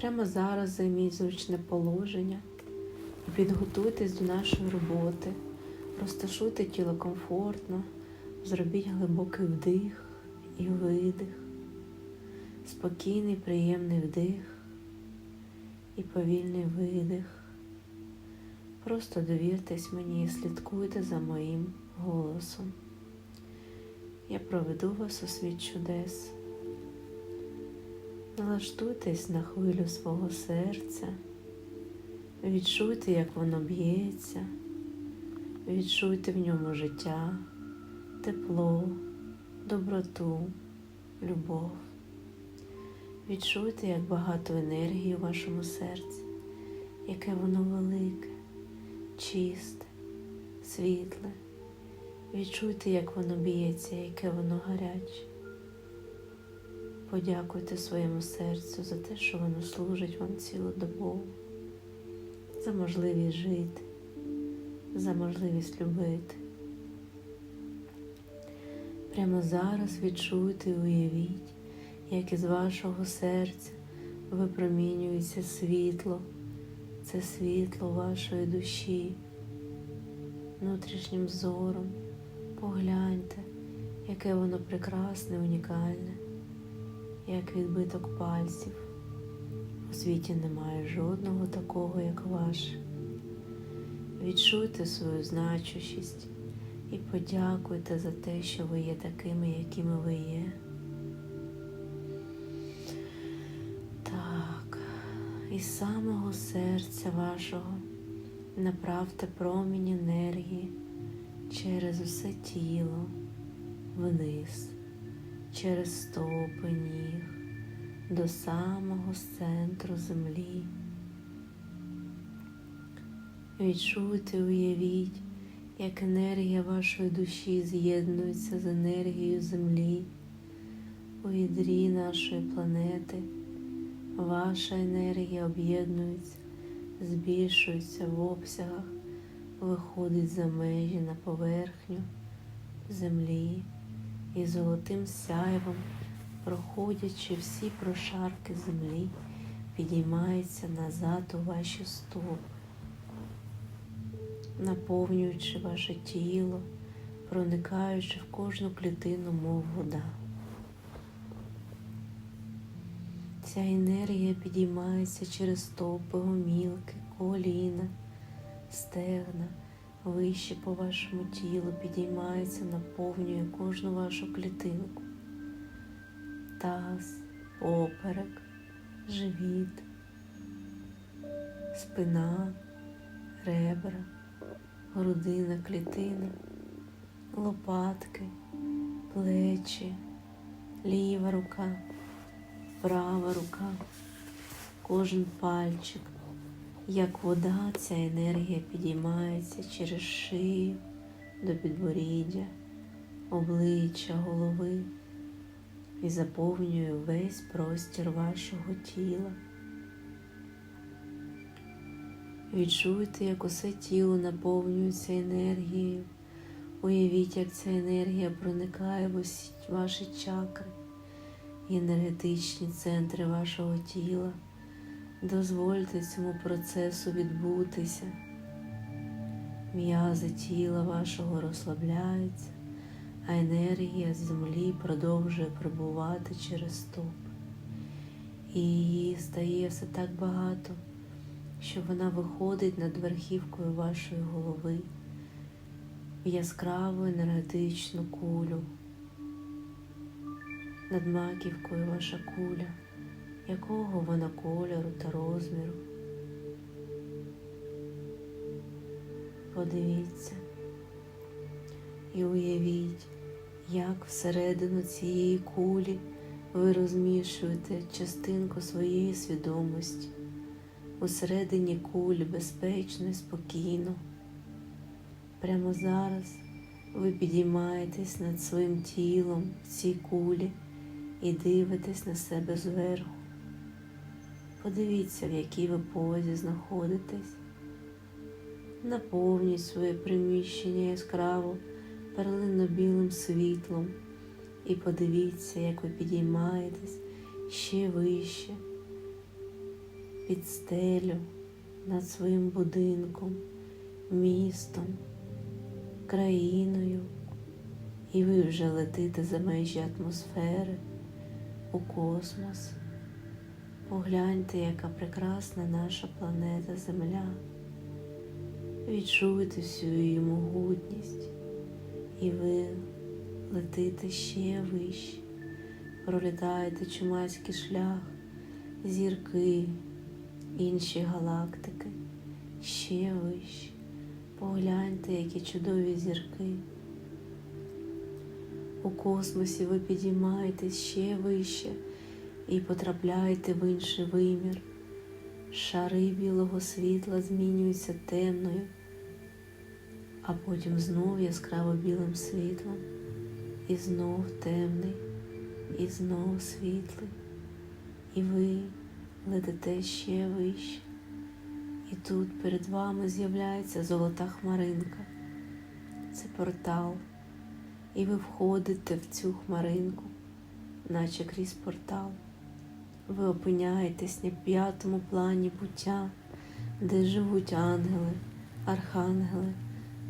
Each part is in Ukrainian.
Прямо зараз займіть зручне положення і підготуйтесь до нашої роботи. Розташуйте тіло комфортно, зробіть глибокий вдих і видих, спокійний, приємний вдих і повільний видих. Просто довіртесь мені і слідкуйте за моїм голосом. Я проведу вас у світ чудес. Налаштуйтесь на хвилю свого серця, відчуйте, як воно б'ється, відчуйте в ньому життя, тепло, доброту, любов. Відчуйте, як багато енергії у вашому серці, яке воно велике, чисте, світле. Відчуйте, як воно б'ється, яке воно гаряче. Подякуйте своєму серцю за те, що воно служить вам цілодобово, за можливість жити, за можливість любити. Прямо зараз відчуйте і уявіть, як із вашого серця випромінюється світло, це світло вашої душі, внутрішнім зором. Погляньте, яке воно прекрасне, унікальне, як відбиток пальців. У світі немає жодного такого, як ваше. Відчуйте свою значущість і подякуйте за те, що ви є такими, якими ви є. Так, із самого серця вашого направте промінь енергії через усе тіло вниз, через стопи ніг до самого центру землі. Відчуйте, уявіть, як енергія вашої душі з'єднується з енергією землі у ядрі нашої планети. Ваша енергія об'єднується, збільшується в обсягах виходить за межі на поверхню землі і золотим сяйвом, проходячи всі прошарки землі, підіймається назад у ваші стопи, наповнюючи ваше тіло, проникаючи в кожну клітину, мов вода. Ця енергія підіймається через стопи, гомілки, коліна стегна, вище по вашому тілу підіймається, наповнює кожну вашу клітинку, таз, поперек, живіт, спина, ребра, грудина, клітина, лопатки, плечі, ліва рука, права рука, кожен пальчик. Як вода, ця енергія підіймається через шию до підборіддя, обличчя, голови і заповнює весь простір вашого тіла. Відчуйте, як усе тіло наповнюється енергією. Уявіть, як ця енергія проникає в усі ваші чакри і енергетичні центри вашого тіла. Дозвольте цьому процесу відбутися. М'язи тіла вашого розслабляються, а енергія з землі продовжує прибувати через стопи. І її стає все так багато, що вона виходить над верхівкою вашої голови в яскраву енергетичну кулю. Над маківкою ваша куля якого вона кольору та розміру. Подивіться і уявіть, як всередину цієї кулі ви розміщуєте частинку своєї свідомості, усередині кулі безпечно і спокійно. Прямо зараз ви підіймаєтесь над своїм тілом в цій кулі і дивитесь на себе зверху. Подивіться, в якій ви позі знаходитесь. Наповніть своє приміщення яскраво перлинно-білим світлом і подивіться, як ви підіймаєтесь ще вище під стелю, над своїм будинком, містом, країною, і ви вже летите за межі атмосфери у космос. Погляньте, яка прекрасна наша планета Земля. Відчуйте всю її могутність, і ви летите ще вище, пролітаєте чумацький шлях, зірки, інші галактики, ще вище. Погляньте, які чудові зірки. У космосі ви підіймаєтесь ще вище і потрапляєте в інший вимір. Шари білого світла змінюються темною, а потім знов яскраво білим світлом, і знов темний, і знов світлий. І ви летите ще вище. І тут перед вами з'являється золота хмаринка. Це портал. І ви входите в цю хмаринку, наче крізь портал. Ви опиняєтесь на п'ятому плані буття, де живуть ангели, архангели,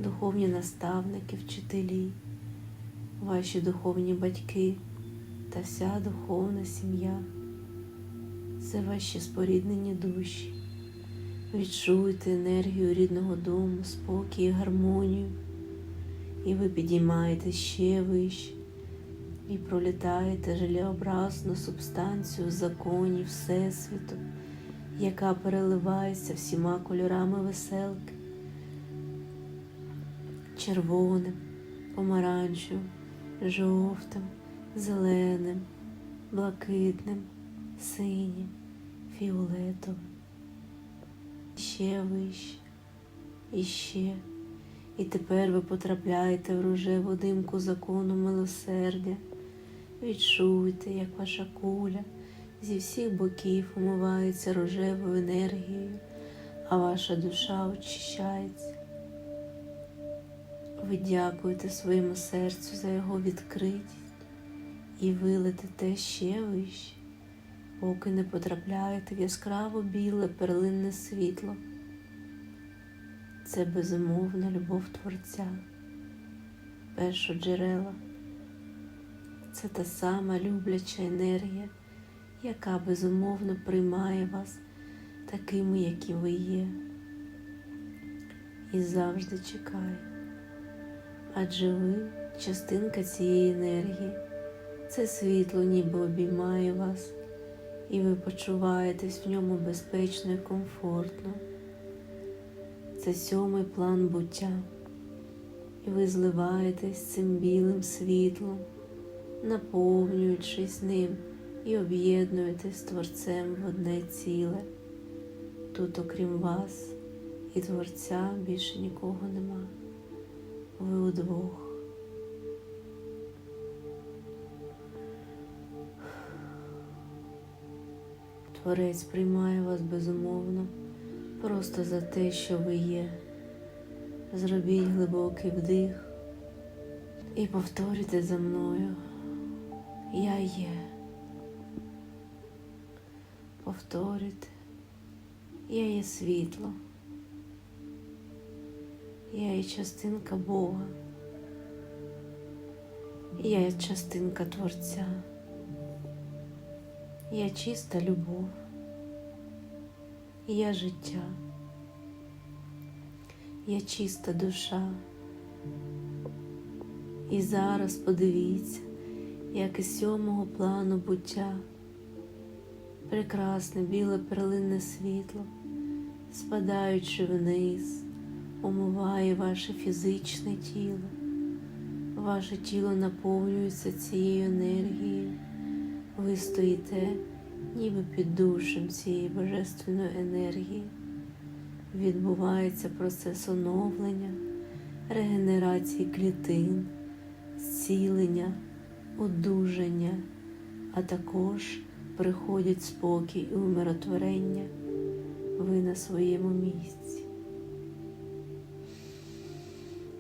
духовні наставники, вчителі, ваші духовні батьки та вся духовна сім'я. Це ваші споріднені душі. Відчуйте енергію рідного дому, спокій гармонію, і ви підіймаєте ще вище і пролітаєте желеобразну субстанцію законів Всесвіту, яка переливається всіма кольорами веселки, червоним, помаранчевим, жовтим, зеленим, блакитним, синім, фіолетовим. Ще вище, і ще. І тепер ви потрапляєте в рожеву димку закону милосердя. Відчуйте, як ваша куля зі всіх боків умивається рожевою енергією, а ваша душа очищається. Ви дякуєте своєму серцю за його відкритість і ви летите ще вище, поки не потрапляєте в яскраво біле перлинне світло. Це безумовна любов Творця, першоджерела. Це та сама любляча енергія, яка безумовно приймає вас такими, які ви є, і завжди чекає. Адже ви частинка цієї енергії, це світло ніби обіймає вас, і ви почуваєтесь в ньому безпечно і комфортно. Це сьомий план буття, і ви зливаєтесь цим білим світлом наповнюючись ним і об'єднуєтесь з Творцем в одне ціле. Тут, окрім вас і Творця, більше нікого нема. Ви удвох. Творець приймає вас безумовно, просто за те, що ви є. Зробіть глибокий вдих і повторюйте за мною. Я є. Повторюйте, я є світло, я є частинка Бога, я є частинка Творця, я чиста любов, я життя, я чиста душа. І зараз подивіться як із сьомого плану буття, прекрасне біле перлинне світло, спадаючи вниз, омиває ваше фізичне тіло, ваше тіло наповнюється цією енергією, ви стоїте, ніби під душем цієї божественної енергії. Відбувається процес оновлення, регенерації клітин, зцілення одужання, а також приходять спокій і умиротворення ви на своєму місці.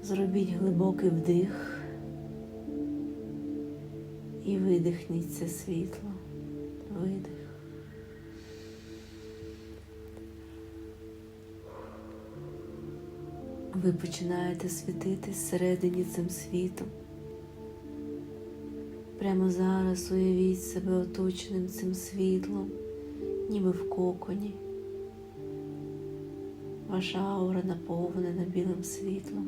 Зробіть глибокий вдих і видихніть це світло, видих. Ви починаєте світити всередині цим світом. Прямо зараз уявіть себе оточеним цим світлом, ніби в коконі. Ваша аура наповнена білим світлом.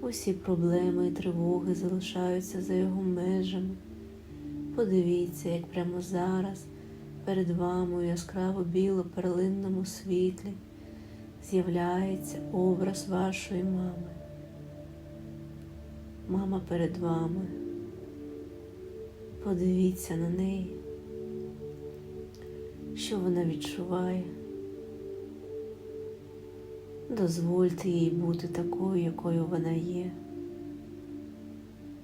Усі проблеми і тривоги залишаються за його межами. Подивіться, як прямо зараз перед вами у яскраво біло перлинному світлі з'являється образ вашої мами. Мама перед вами. Подивіться на неї, що вона відчуває. Дозвольте їй бути такою, якою вона є.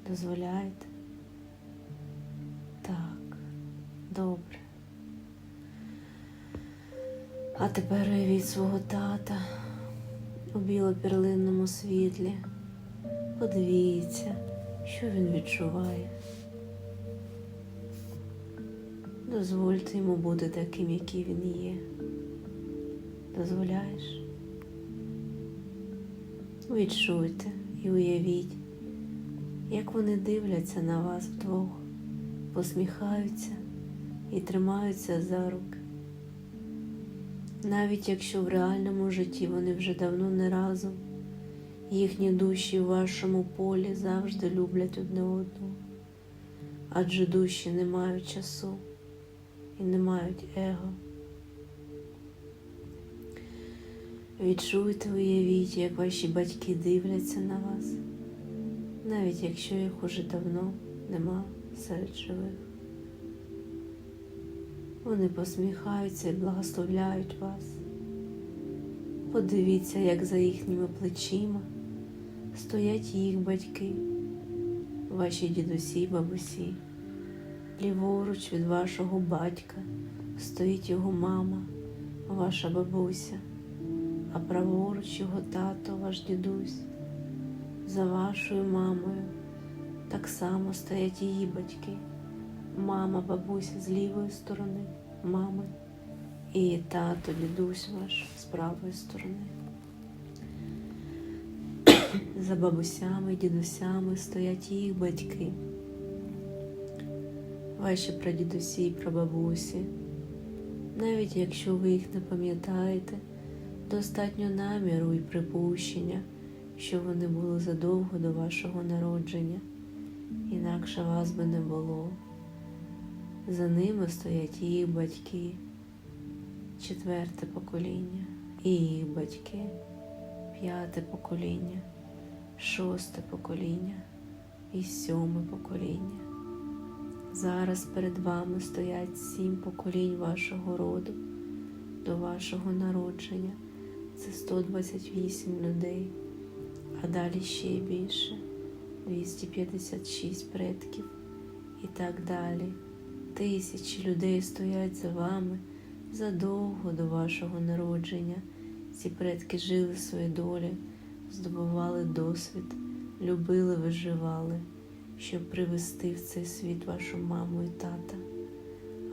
Дозволяєте? Так, добре. А тепер уявіть свого тата у білоперлинному світлі. Подивіться, що він відчуває. Дозвольте йому бути таким, який він є. Дозволяєш? Відчуйте і уявіть, як вони дивляться на вас вдвох, посміхаються і тримаються за руки. Навіть якщо в реальному житті вони вже давно не разом, їхні душі в вашому полі завжди люблять одне одного, адже душі не мають часу і не мають его. Відчуйте, уявіть, як ваші батьки дивляться на вас, навіть якщо їх уже давно нема серед живих. Вони посміхаються і благословляють вас. Подивіться, як за їхніми плечима стоять їх батьки, ваші дідусі, бабусі. Ліворуч від вашого батька стоїть його мама, ваша бабуся, а праворуч його тато, ваш дідусь. За вашою мамою так само стоять її батьки, мама, бабуся з лівої сторони, мами і тато, дідусь ваш з правої сторони. За бабусями, дідусями стоять їх батьки ваші прадідусі і прабабусі. Навіть якщо ви їх не пам'ятаєте, достатньо наміру і припущення, що вони були задовго до вашого народження, інакше вас би не було. За ними стоять їх батьки, четверте покоління, і їх батьки, п'яте покоління, шосте покоління і сьоме покоління. Зараз перед вами стоять сім поколінь вашого роду до вашого народження. Це 128 людей, а далі ще більше 256 предків і так далі. Тисячі людей стоять за вами задовго до вашого народження. Ці предки жили свої долі, здобували досвід, любили, виживали щоб привести в цей світ вашу маму і тата,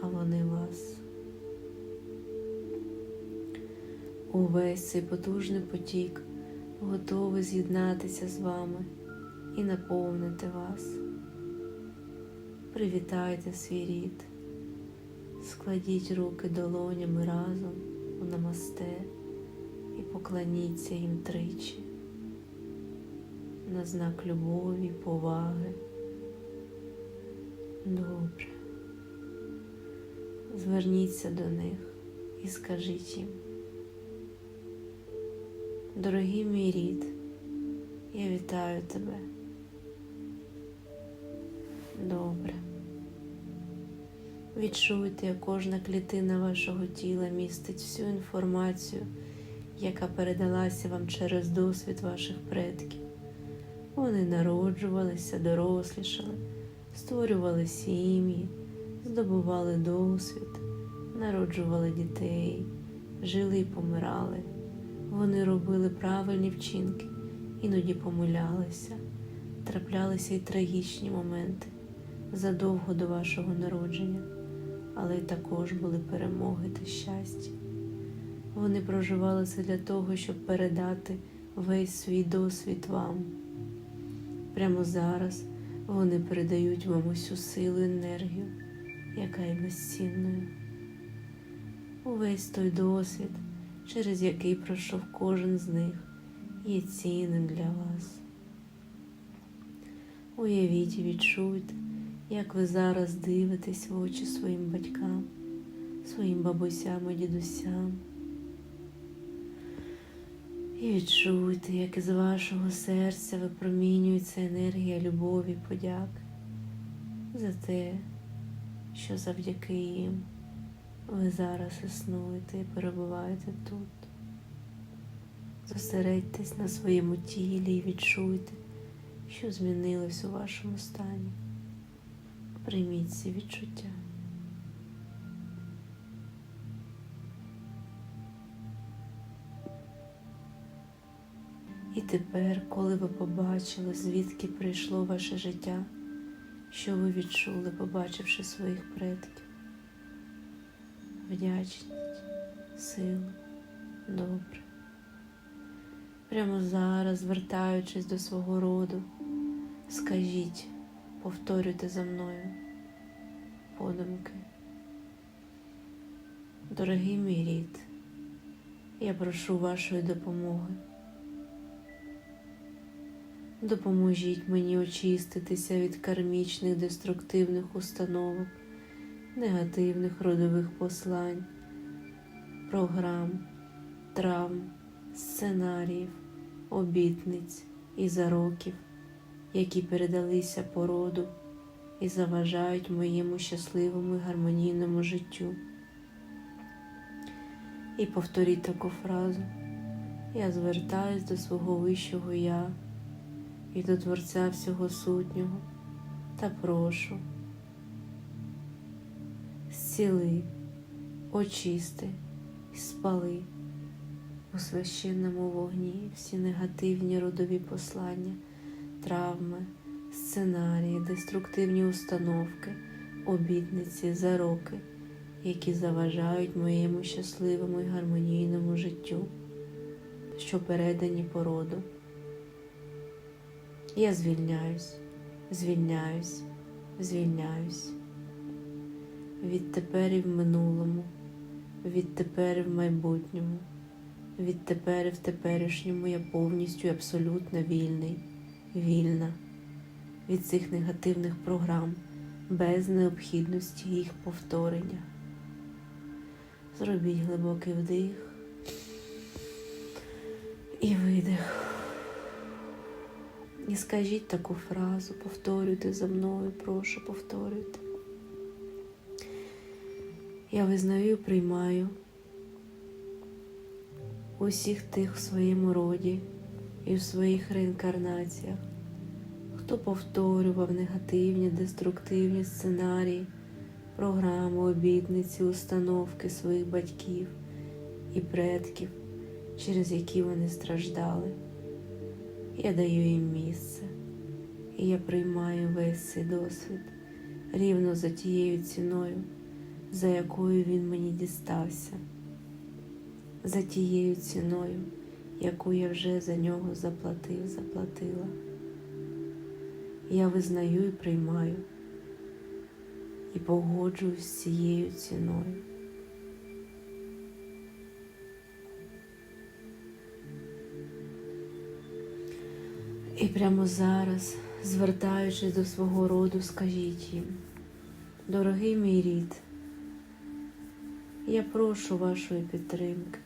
а вони вас. Увесь цей потужний потік готовий з'єднатися з вами і наповнити вас. Привітайте свій рід, складіть руки долонями разом у намасте і поклоніться їм тричі на знак любові, поваги. Добре. Зверніться до них і скажіть їм. Дорогий мій рід, я вітаю тебе. Добре. Відчуйте, як кожна клітина вашого тіла містить всю інформацію, яка передалася вам через досвід ваших предків. Вони народжувалися, дорослішали створювали сім'ї, здобували досвід, народжували дітей, жили і помирали. Вони робили правильні вчинки, іноді помилялися, траплялися й трагічні моменти задовго до вашого народження, але також були перемоги та щастя. Вони проживали це для того, щоб передати весь свій досвід вам. Прямо зараз вони передають вам усю силу і енергію, яка є безцінною. Увесь той досвід, через який пройшов кожен з них, є цінним для вас. Уявіть і відчуйте, як ви зараз дивитесь в очі своїм батькам, своїм бабусям і дідусям. І відчуйте, як із вашого серця випромінюється енергія любові, подяки за те, що завдяки їм ви зараз існуєте і перебуваєте тут. Зосередьтесь на своєму тілі і відчуйте, що змінилось у вашому стані. Прийміть ці відчуття. І тепер, коли ви побачили, звідки прийшло ваше життя, що ви відчули, побачивши своїх предків, вдячність, силу, добре. Прямо зараз, звертаючись до свого роду, скажіть, повторюйте за мною подумки. Дорогий мій рід, я прошу вашої допомоги. Допоможіть мені очиститися від кармічних деструктивних установок, негативних родових послань, програм, травм, сценаріїв, обітниць і зароків, які передалися по роду і заважають моєму щасливому і гармонійному життю. І повторіть таку фразу. Я звертаюсь до свого вищого я і до Творця всього сутнього та прошу, зціли, очисти спали у священному вогні всі негативні родові послання, травми, сценарії, деструктивні установки, обітниці, зароки, які заважають моєму щасливому і гармонійному життю, що передані по роду. Я звільняюсь, звільняюсь, звільняюсь. Відтепер і в минулому, відтепер і в майбутньому, відтепер і в теперішньому я повністю абсолютно вільний, вільна від цих негативних програм, без необхідності їх повторення. Зробіть глибокий вдих і видих. І скажіть таку фразу, повторюйте за мною, прошу, повторюйте. Я визнаю і приймаю усіх тих в своєму роді і в своїх реінкарнаціях, хто повторював негативні, деструктивні сценарії, програми, обітниці, установки своїх батьків і предків, через які вони страждали. Я даю їм місце, і я приймаю весь цей досвід рівно за тією ціною, за якою він мені дістався, за тією ціною, яку я вже за нього заплатив, заплатила. Я визнаю і приймаю і погоджуюсь з цією ціною. І прямо зараз, звертаючись до свого роду, скажіть їм, дорогий мій рід, я прошу вашої підтримки,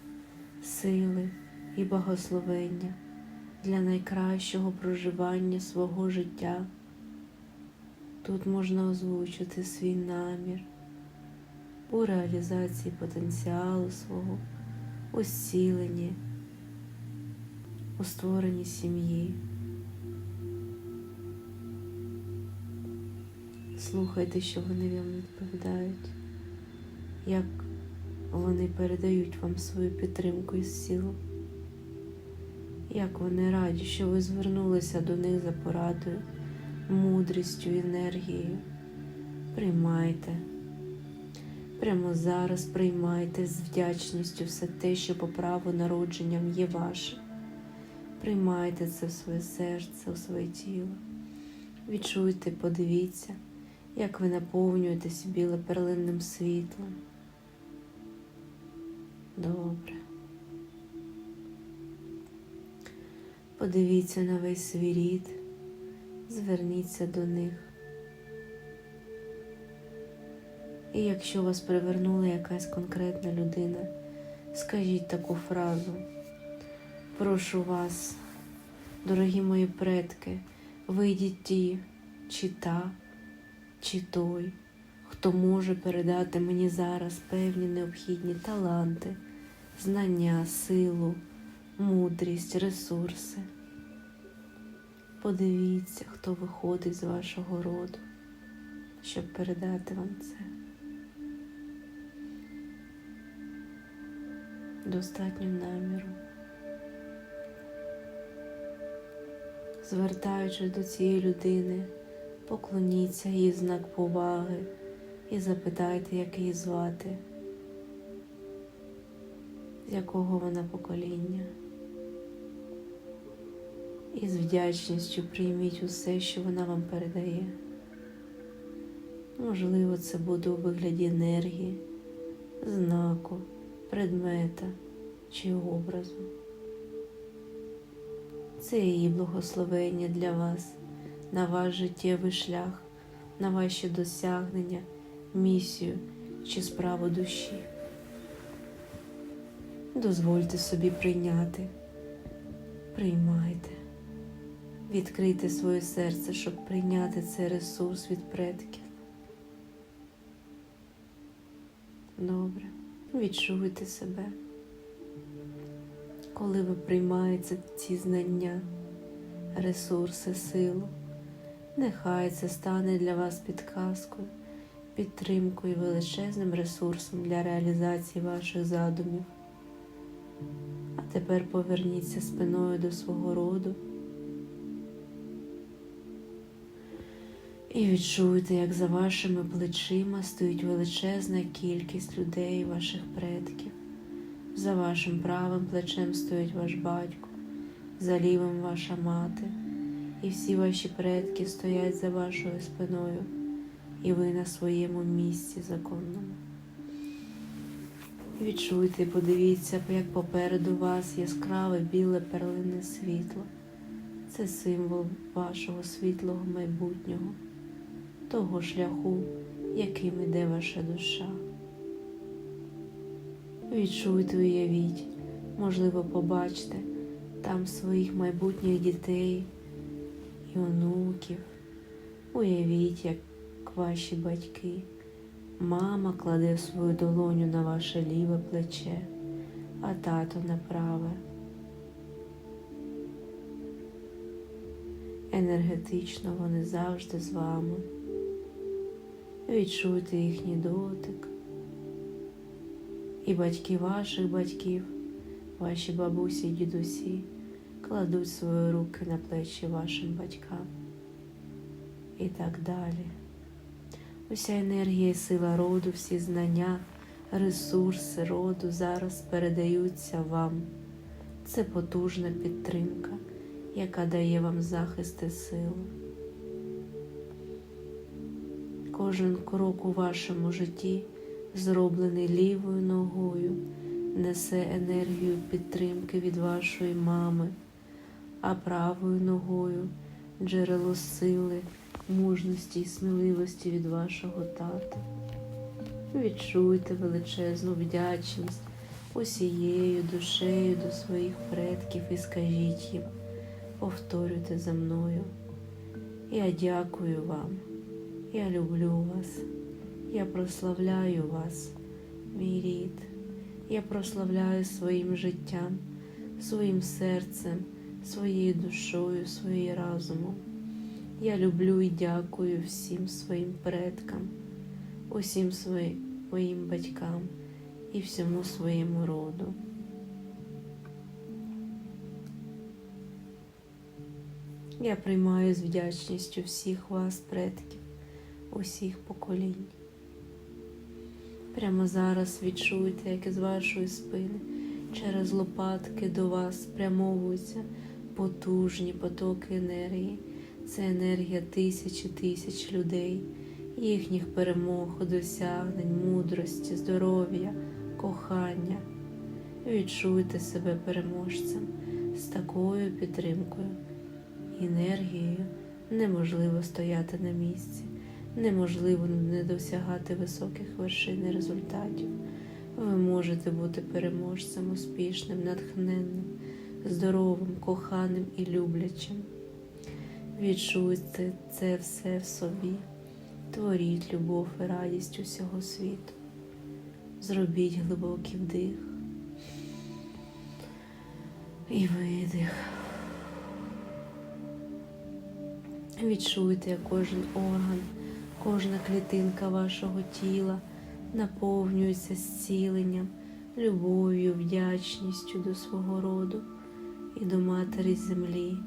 сили і благословення для найкращого проживання свого життя. Тут можна озвучити свій намір у реалізації потенціалу свого, у зціленні, у створенні сім'ї. Слухайте, що вони вам відповідають, як вони передають вам свою підтримку і силу, як вони раді, що ви звернулися до них за порадою, мудрістю, енергією. Приймайте. Прямо зараз приймайте з вдячністю все те, що по праву народженням є ваше. Приймайте це в своє серце, у своє тіло. Відчуйте, подивіться, як ви наповнюєтесь біле перлинним світлом. Добре. Подивіться на весь свій рід, зверніться до них. І якщо вас привернула якась конкретна людина, скажіть таку фразу. Прошу вас, дорогі мої предки, вийдіть ті, чи та, чи той, хто може передати мені зараз певні необхідні таланти, знання, силу, мудрість, ресурси. Подивіться, хто виходить з вашого роду, щоб передати вам це. Достатньо наміру. Звертаючись до цієї людини, поклоніться їй знак поваги і запитайте, як її звати, з якого вона покоління. І з вдячністю прийміть усе, що вона вам передає. Можливо, це буде у вигляді енергії, знаку, предмета чи образу. Це її благословення для вас, на ваш життєвий шлях, на ваші досягнення, місію чи справу душі. Дозвольте собі прийняти, приймайте, відкрийте своє серце, щоб прийняти цей ресурс від предків. Добре, відчуйте себе коли ви приймаєте ці знання, ресурси, силу, нехай це стане для вас підказкою, підтримкою, і величезним ресурсом для реалізації ваших задумів. А тепер поверніться спиною до свого роду і відчуйте, як за вашими плечима стоїть величезна кількість людей, ваших предків. За вашим правим плечем стоїть ваш батько, за лівим ваша мати, і всі ваші предки стоять за вашою спиною, і ви на своєму місці законному. Відчуйте подивіться, як попереду вас яскраве біле перлине світло. Це символ вашого світлого майбутнього, того шляху, яким іде ваша душа. Відчуйте, уявіть, можливо, побачте там своїх майбутніх дітей і онуків. Уявіть, як ваші батьки, мама кладе свою долоню на ваше ліве плече, а тато на праве. Енергетично вони завжди з вами. Відчуйте їхній дотик і батьки ваших батьків, ваші бабусі дідусі кладуть свої руки на плечі вашим батькам. І так далі. Уся енергія і сила роду, всі знання, ресурси роду зараз передаються вам. Це потужна підтримка, яка дає вам захист і силу. Кожен крок у вашому житті зроблений лівою ногою, несе енергію підтримки від вашої мами, а правою ногою джерело сили, мужності і сміливості від вашого тата. Відчуйте величезну вдячність усією душею до своїх предків і скажіть їм, повторюйте за мною. Я дякую вам, я люблю вас. Я прославляю вас, мій рід, я прославляю своїм життям, своїм серцем, своєю душою, своїм разумом. Я люблю і дякую всім своїм предкам, усім своїм батькам і всьому своєму роду. Я приймаю з вдячністю всіх вас, предків, усіх поколінь. Прямо зараз відчуйте, як із вашої спини через лопатки до вас спрямовуються потужні потоки енергії. Це енергія тисячі тисяч людей, їхніх перемог, досягнень, мудрості, здоров'я, кохання. Відчуйте себе переможцем з такою підтримкою, енергією неможливо стояти на місці, неможливо не досягати високих вершин і результатів. Ви можете бути переможцем, успішним, натхненним, здоровим, коханим і люблячим. Відчуйте це все в собі, творіть любов і радість усього світу. Зробіть глибокий вдих і видих. Відчуйте, як кожен орган, кожна клітинка вашого тіла наповнюється зціленням, любов'ю, вдячністю до свого роду і до Матері Землі,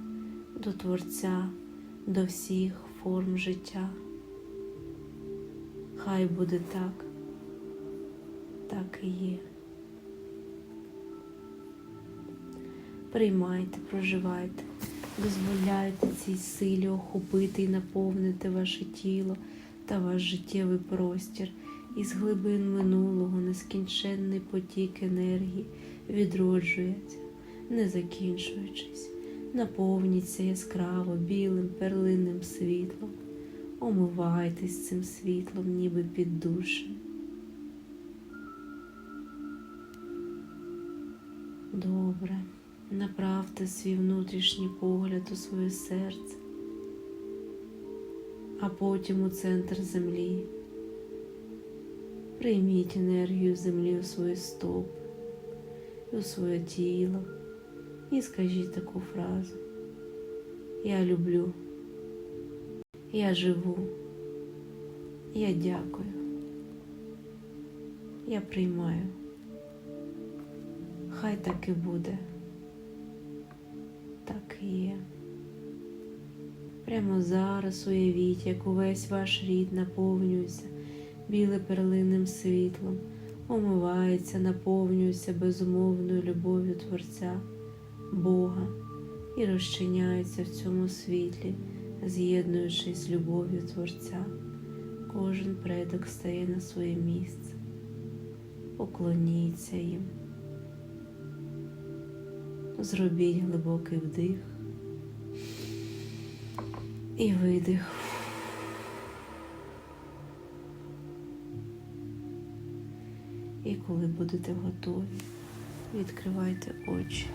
до Творця, до всіх форм життя. Хай буде так, так і є. Приймайте, проживайте, дозволяйте цій силі охопити і наповнити ваше тіло та ваш життєвий простір. Із глибин минулого нескінченний потік енергії відроджується, не закінчуючись, наповніться яскраво білим перлинним світлом, омивайтесь цим світлом, ніби під душем. Добре, направте свій внутрішній погляд у своє серце, а потім у центр землі. Прийміть енергію землі у свої стопи, у своє тіло і скажіть таку фразу. Я люблю, я живу, я дякую, я приймаю. Хай так і буде. Так і є. Прямо зараз уявіть, як увесь ваш рід наповнюється біле перлинним світлом, омивається, наповнюється безумовною любов'ю Творця, Бога і розчиняється в цьому світлі, з'єднуючись з любов'ю Творця. Кожен предок стає на своє місце. Поклоніться їм. Зробіть глибокий вдих і видих. І коли будете готові, відкривайте очі.